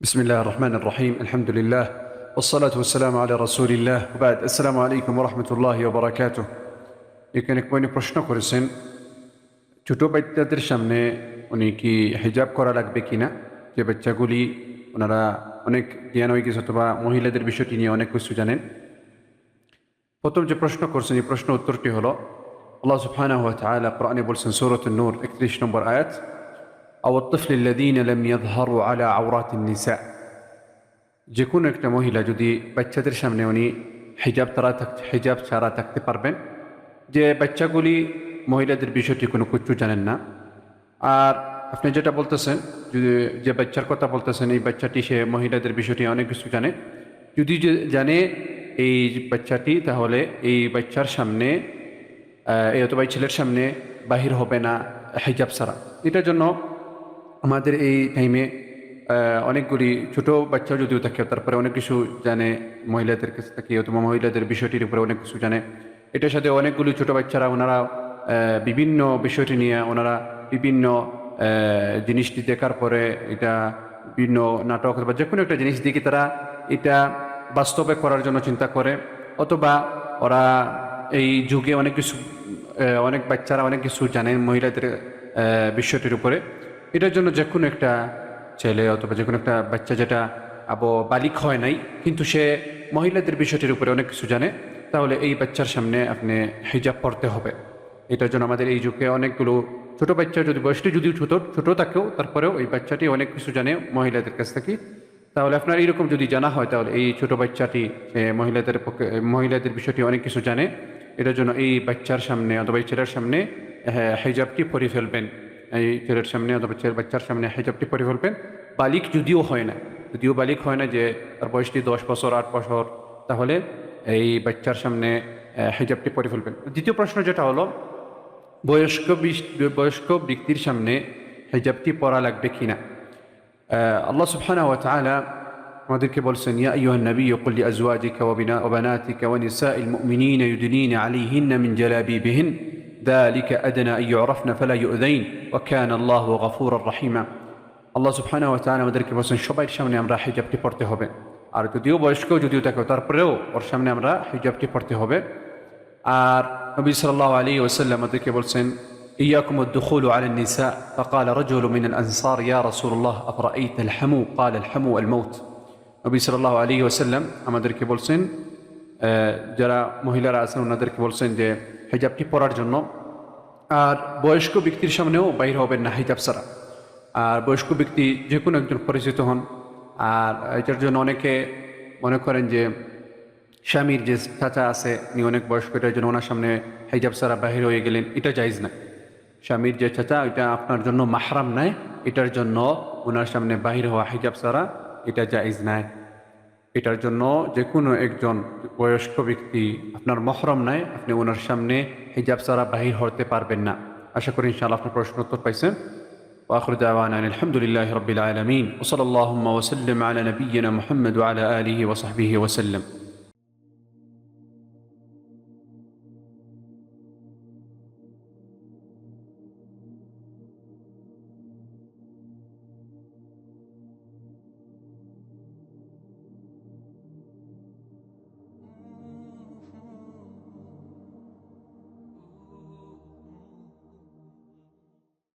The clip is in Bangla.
بسم الله الرحمن الرحيم الحمد لله والصلاة والسلام على رسول الله وبعد السلام عليكم ورحمة الله وبركاته এখানে উনি প্রশ্ন করেছেন ছোট বাচ্চাদের সামনে উনি কি হিজাব করা লাগবে কিনা যে বাচ্চাগুলি ওনারা অনেক জ্ঞান হয়ে গেছে অথবা মহিলাদের বিষয়টি নিয়ে অনেক কিছু জানেন প্রথম যে প্রশ্ন করছেন এই প্রশ্ন উত্তরটি হলো আল্লাহ সুবহানাহু ওয়া তাআলা কোরআনে বলছেন সূরাতুন নূর 31 নম্বর আয়াত أو الطفل الذين لم يظهروا على عورات النساء যে কোনো একটা মহিলা যদি বাচ্চাদের সামনে উনি হিজাব তারা থাকতে হিজাব ছাড়া থাকতে পারবেন যে বাচ্চাগুলি মহিলাদের বিষয়টি কোনো কিছু জানেন না আর আপনি যেটা বলতেছেন যদি যে বাচ্চার কথা বলতেছেন এই বাচ্চাটি সে মহিলাদের বিষয়টি অনেক কিছু জানে যদি যে জানে এই বাচ্চাটি তাহলে এই বাচ্চার সামনে আহ, এই অথবা এই ছেলের সামনে বাহির হবে না হিজাব ছাড়া এটার জন্য আমাদের এই টাইমে অনেকগুলি ছোট বাচ্চা যদিও থাকে, তারপরে অনেক কিছু জানে মহিলাদের কাছে থাকে, অথবা মহিলাদের বিষয়টির উপরে অনেক কিছু জানে। এটার সাথে অনেকগুলি ছোট বাচ্চারা ওনারা বিভিন্ন বিষয়টি নিয়ে ওনারা বিভিন্ন জিনিসটি দেখার পরে এটা বিভিন্ন নাটক অথবা যে কোনো একটা জিনিস দেখে তারা এটা বাস্তবে করার জন্য চিন্তা করে, অথবা ওরা এই যুগে অনেক কিছু অনেক বাচ্চারা অনেক কিছু জানেন মহিলাদের বিষয়টির উপরে। এটার জন্য যে কোনো একটা ছেলে অথবা যে কোনো একটা বাচ্চা যেটা আবো বালিক হয় নাই কিন্তু সে মহিলাদের বিষয়টির উপরে অনেক কিছু জানে তাহলে এই বাচ্চার সামনে আপনি হিজাব পড়তে হবে। এটার জন্য আমাদের এই যুগে অনেকগুলো ছোট বাচ্চা যদি বয়সটি যদিও ছোট ছোট থাকেও তারপরেও এই বাচ্চাটি অনেক কিছু জানে মহিলাদের কাছ থেকে। তাহলে আপনার এইরকম যদি জানা হয় তাহলে এই ছোট বাচ্চাটি মহিলাদের পক্ষে মহিলাদের বিষয়টি অনেক কিছু জানে। এটার জন্য এই বাচ্চার সামনে অথবা এই ছেলের সামনে হ্যাঁ, হিজাবটি পরে ফেলবেন। এই ছেলের সামনে অথবা ছেলের বাচ্চার সামনে হিজাবটি পরে ফেলবেন। বালিক যদিও হয় না, যদিও বালিক হয় না যে তার বয়সটি দশ বছর, আট বছর, তাহলে এই বাচ্চার সামনে হিজাবটি পরে ফেলবেন। দ্বিতীয় প্রশ্ন যেটা হলো, বয়স্ক বয়স্ক ব্যক্তির সামনে হিজাবটি পরা লাগবে কিনা? না আল্লাহ সুবহানাহু ওয়া আমাদেরকে বলছেন, ইয়া আইয়ুহান নবী কুল লিআজওয়াজিকা ওয়া বিনা, ওয়া বানাতিকা ওয়া নিসাইল মুমিনিনা ইউদনিনা আলাইহিন্না মিন জালাবিবিহিন। ذلك أدنى أن يعرفن فلا يؤذين وكان الله غفورا رحيما আল্লাহ সুবহানাহু ওয়া তাআলা আমাদেরকে বলছেন সবার সামনে আমরা হিজাবটি পড়তে হবে আর যদিও বয়স্ক যদিও থাকে তারপরেও ওর সামনে আমরা হিজাবটি পড়তে হবে আর নবী সাল্লাল্লাহু আলাইহি ওয়াসাল্লাম আমাদেরকে বলছেন إياكم الدخول على النساء فقال رجل من الأنصار يا رسول الله أفرأيت الحمو قال الحمو الموت নবী সাল্লাহ আলী ওসাল্লাম আমাদেরকে বলছেন আহ, যারা মহিলারা আছেন ওনাদেরকে বলছেন যে হিজাবটি পরার জন্য? আর বয়স্ক ব্যক্তির সামনেও বাইর হবেন না হিজাব ছাড়া। আর বয়স্ক ব্যক্তি যে কোনো একজন পরিচিত হন। আর এটার জন্য অনেকে মনে করেন যে স্বামীর যে চাচা আছে উনি অনেক বয়স্ক, এটার জন্য ওনার সামনে হিজাব ছাড়া বাহির হয়ে গেলেন, এটা জায়জ না। স্বামীর যে চাচা, এটা আপনার জন্য মাহরাম নাই, এটার জন্য ওনার সামনে বাহির হওয়া হিজাব ছাড়া এটা জায়জ নাই। এটার জন্য যে কোনো একজন বয়স্ক ব্যক্তি আপনার মহরম নাই আপনি ওনার সামনে হিজাব ছাড়া বাহির হতে পারবেন না আশা করি ইনশাআল্লাহ আপনার প্রশ্ন উত্তর পাইছেন واخر دعوانا ان الحمد لله رب العالمين وصلى اللهم وسلم على نبينا محمد وعلى اله وصحبه وسلم